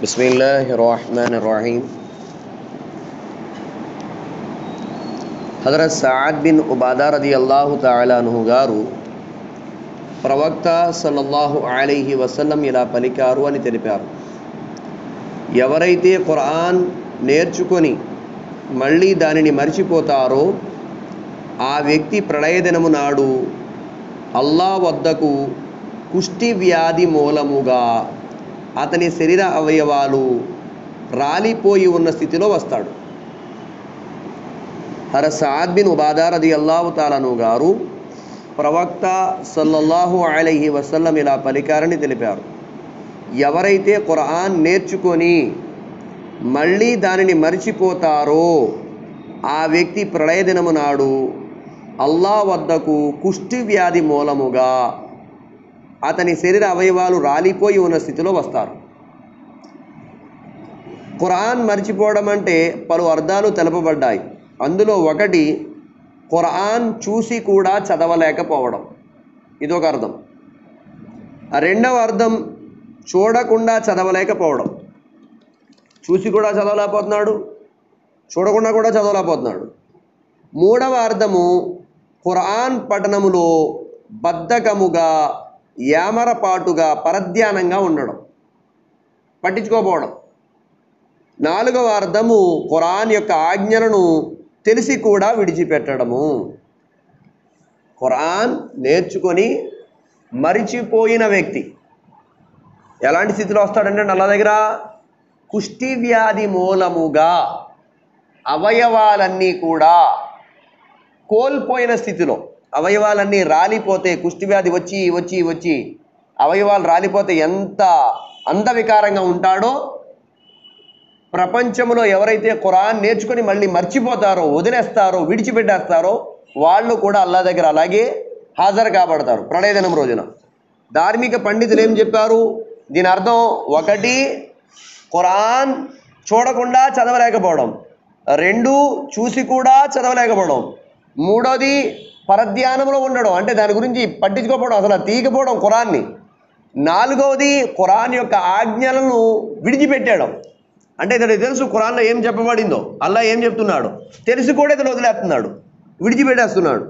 بسم الله الرحمن الرحيم హజరత్ Saad bin Ubada రది అల్లాహు తాలాను గారు ప్రవక్త సల్లల్లాహు అలైహి వసల్లం ఇలా పలికారు అని తెలిపారు ఎవరైతే ఖురాన్ నేర్చుకొని మళ్ళీ దానిని మర్చిపోతారో ఆ వ్యక్తి ప్రళయ దినము నాడు అల్లా వద్దకు కుష్టి వ్యాధి మూలముగా అతని శరీర అవయవాలు రాలిపోయి ఉన్న స్థితిలో వస్తాడు. హర సాద్ బిన్ ఉబాదా అల్లావు తాలను గారు ప్రవక్త సల్లల్లాహు అలహి వసల్లం ఇలా పలికారని తెలిపారు. ఎవరైతే ఖురాన్ నేర్చుకొని మళ్ళీ దానిని మరిచిపోతారో ఆ వ్యక్తి ప్రళయ దినము నాడు అల్లా వద్దకు కుష్టి వ్యాధి మూలముగా అతని శరీర అవయవాలు రాలిపోయి ఉన్న స్థితిలో వస్తారు. ఖురాన్ మర్చిపోవడం అంటే పలు అర్థాలు తెలపబడ్డాయి. అందులో ఒకటి ఖురాన్ చూసి కూడా చదవలేకపోవడం. ఇదొక అర్థం. ఆ రెండవ అర్థం చూడకుండా చదవలేకపోవడం. చూసి కూడా చదవలేకపోతున్నాడు చూడకుండా కూడా చదవలేకపోతున్నాడు. మూడవ అర్థము ఖురాన్ పఠనములో బద్ధకముగా యామరపాటుగా పరధ్యానంగా ఉండడం పట్టించుకోపోవడం నాలుగవ అర్థము ఖురాన్ యొక్క ఆజ్ఞలను తెలిసి కూడా విడిచిపెట్టడము. ఖురాన్ నేర్చుకొని మరిచిపోయిన వ్యక్తి ఎలాంటి స్థితిలో వస్తాడంటే నల్ల దగ్గర? కుష్టి వ్యాధి మూలముగా అవయవాలన్నీ కూడా కోల్పోయిన స్థితిలో అవయవాలన్నీ రాలిపోతే కుష్టి వ్యాధి వచ్చి వచ్చి వచ్చి అవయవాలు రాలిపోతే ఎంత అంధవికారంగా ఉంటాడో ప్రపంచంలో ఎవరైతే ఖురాన్ నేర్చుకొని మళ్ళీ మర్చిపోతారో వదిలేస్తారో విడిచిపెట్టేస్తారో వాళ్ళు కూడా అల్లా దగ్గర అలాగే హాజరు కాబడతారు ప్రళయదినం రోజున. ధార్మిక పండితులు ఏం చెప్పారు? దీని అర్థం ఒకటి ఖురాన్ చూడకుండా చదవలేకపోవడం. రెండు చూసి కూడా చదవలేకపోవడం. మూడోది పరధ్యానంలో ఉండడం అంటే దాని గురించి పట్టించుకోకపోవడం అసలు తీయకపోవడం ఖురాన్ని. నాలుగవది ఖురాన్ యొక్క ఆజ్ఞలను విడిచిపెట్టడం. అంటే ఇతడు తెలుసు ఖురాన్లో ఏం చెప్పబడిందో. అల్లా ఏం చెప్తున్నాడు? తెలిసి కూడా ఇతను వదిలేస్తున్నాడు. విడిచిపెట్టేస్తున్నాడు.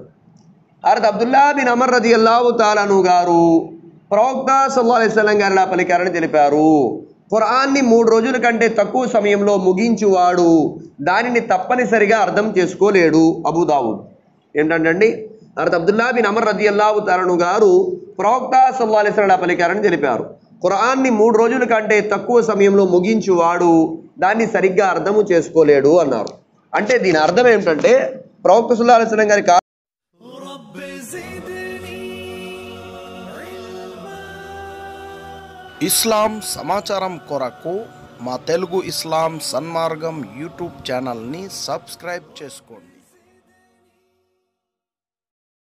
అరత్ అబ్దుల్లా బిన్ అమర్ రది అల్లావు తాలాను గారు ప్రవక్త సల్లా అలైస్లం గారిలా పలికారని తెలిపారు. ఖురాన్ని మూడు రోజుల కంటే తక్కువ సమయంలో ముగించువాడు. దానిని తప్పనిసరిగా అర్థం చేసుకోలేడు అబుదావుద్ ఏంటంటండి హరత్ అబ్దుల్లా బిన్ అమర్ రది అల్లాహు తరణు గారు ప్రవక్త సల్లా పలికారని తెలిపారు. ఖురాన్ని మూడు రోజుల కంటే తక్కువ సమయంలో ముగించువాడు దాన్ని సరిగ్గా అర్థము చేసుకోలేడు అన్నారు. అంటే దీని అర్థం ఏమిటంటే ప్రవక్త సుల్లా గారి ఇస్లాం సమాచారం కొరకు మా తెలుగు ఇస్లాం సన్మార్గం యూట్యూబ్ ఛానల్ని సబ్స్క్రైబ్ చేసుకోండి.